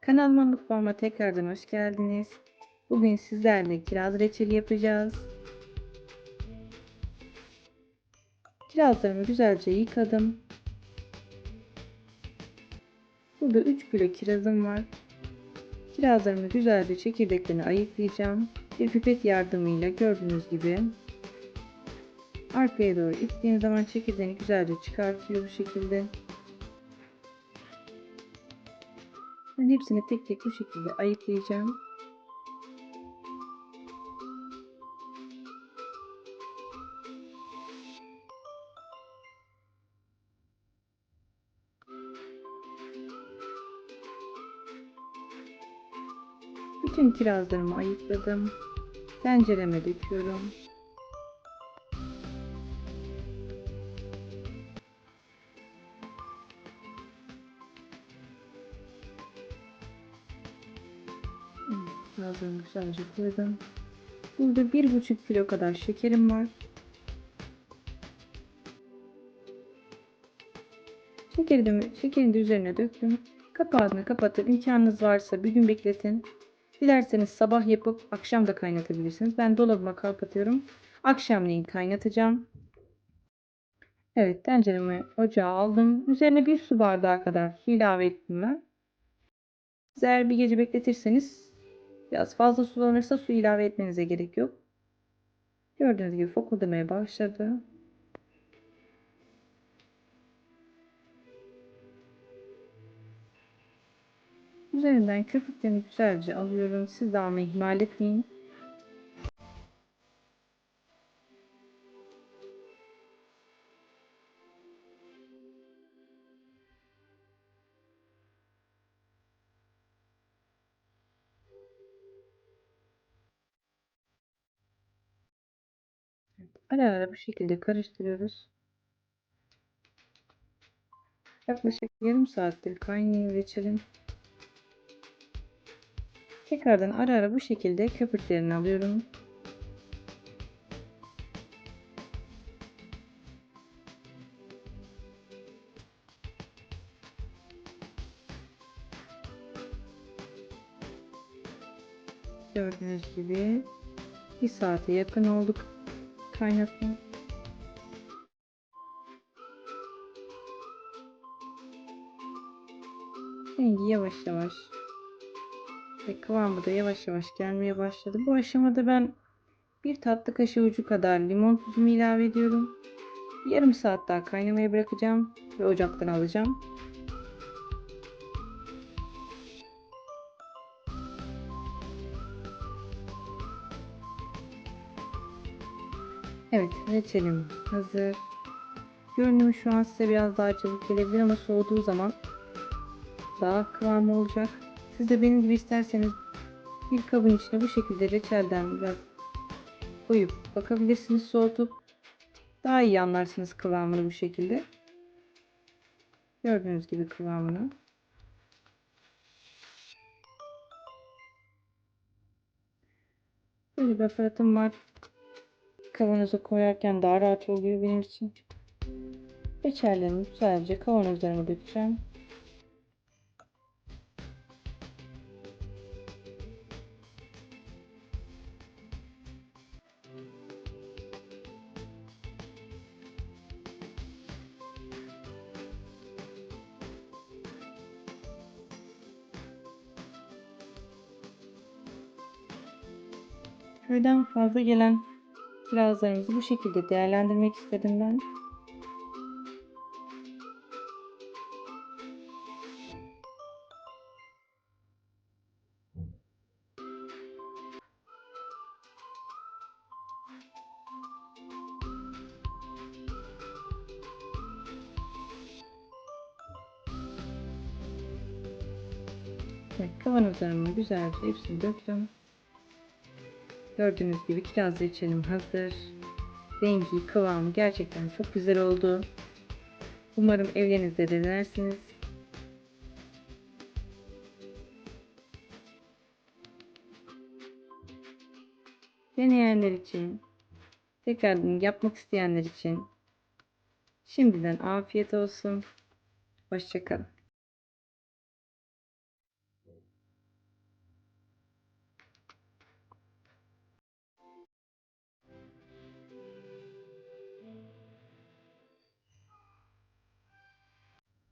Kanalıma mutfağıma tekrardan hoş geldiniz. Bugün sizlerle kiraz reçeli yapacağız. Kirazlarımı güzelce yıkadım. Burada 3 kilo kirazım var. Kirazlarımı güzelce çekirdeklerini ayıklayacağım. Bir pipet yardımıyla gördüğünüz gibi arkaya doğru ittiğim zaman çekirdeğini güzelce çıkartıyor bu şekilde. Ben hepsini tek tek bu şekilde ayıklayacağım. Bütün kirazlarımı ayıkladım. Tencereme döküyorum. Kirazlarımı güzelce koydum. Burada bir buçuk kilo kadar şekerim var. Şekerimi, şekerini de üzerine döktüm. Kapağını kapatıp imkanınız varsa bir gün bekletin. Dilerseniz sabah yapıp akşam da kaynatabilirsiniz. Ben dolabıma kapatıyorum. Akşamleyin kaynatacağım. Evet tenceremi ocağa aldım. Üzerine bir su bardağı kadar ilave ettim ben. Eğer bir gece bekletirseniz biraz fazla sulanırsa su ilave etmenize gerek yok. Gördüğünüz gibi fokurdamaya başladı. Üzerinden köpüklerini güzelce alıyorum. Siz de almayı ihmal etmeyin. Ara ara bu şekilde karıştırıyoruz. Yaklaşık yarım saattir kaynıyor reçelim. Tekrardan ara ara bu şekilde köpüklerini alıyorum. Gördüğünüz gibi bir saate yakın olduk kaynatma. Rengi yavaş yavaş ve kıvamı da yavaş yavaş gelmeye başladı. Bu aşamada ben bir tatlı kaşığı ucu kadar limon tuzumu ilave ediyorum. Yarım saat daha kaynamaya bırakacağım ve ocaktan alacağım. Evet reçelim hazır. Görünümü şu an size biraz daha çabuk gelebilir ama soğuduğu zaman daha kıvamı olacak. Siz de benim gibi isterseniz bir kabın içine bu şekilde reçelden biraz koyup bakabilirsiniz soğutup daha iyi anlarsınız kıvamını bu şekilde. Gördüğünüz gibi kıvamını. Böyle bir aparatım var. Kavanoza koyarken daha rahat oluyor benim için. Reçellerimi güzelce kavanozlarıma dökeceğim. Köyden fazla gelen kirazlarımızı bu şekilde değerlendirmek istedim ben. Evet, kavanozlarımı güzelce hepsini döktüm. Gördüğünüz gibi kiraz reçelim hazır. Rengi, kıvamı gerçekten çok güzel oldu. Umarım evlerinizde de denersiniz. Deneyenler için, tekrardan yapmak isteyenler için şimdiden afiyet olsun. Hoşçakalın.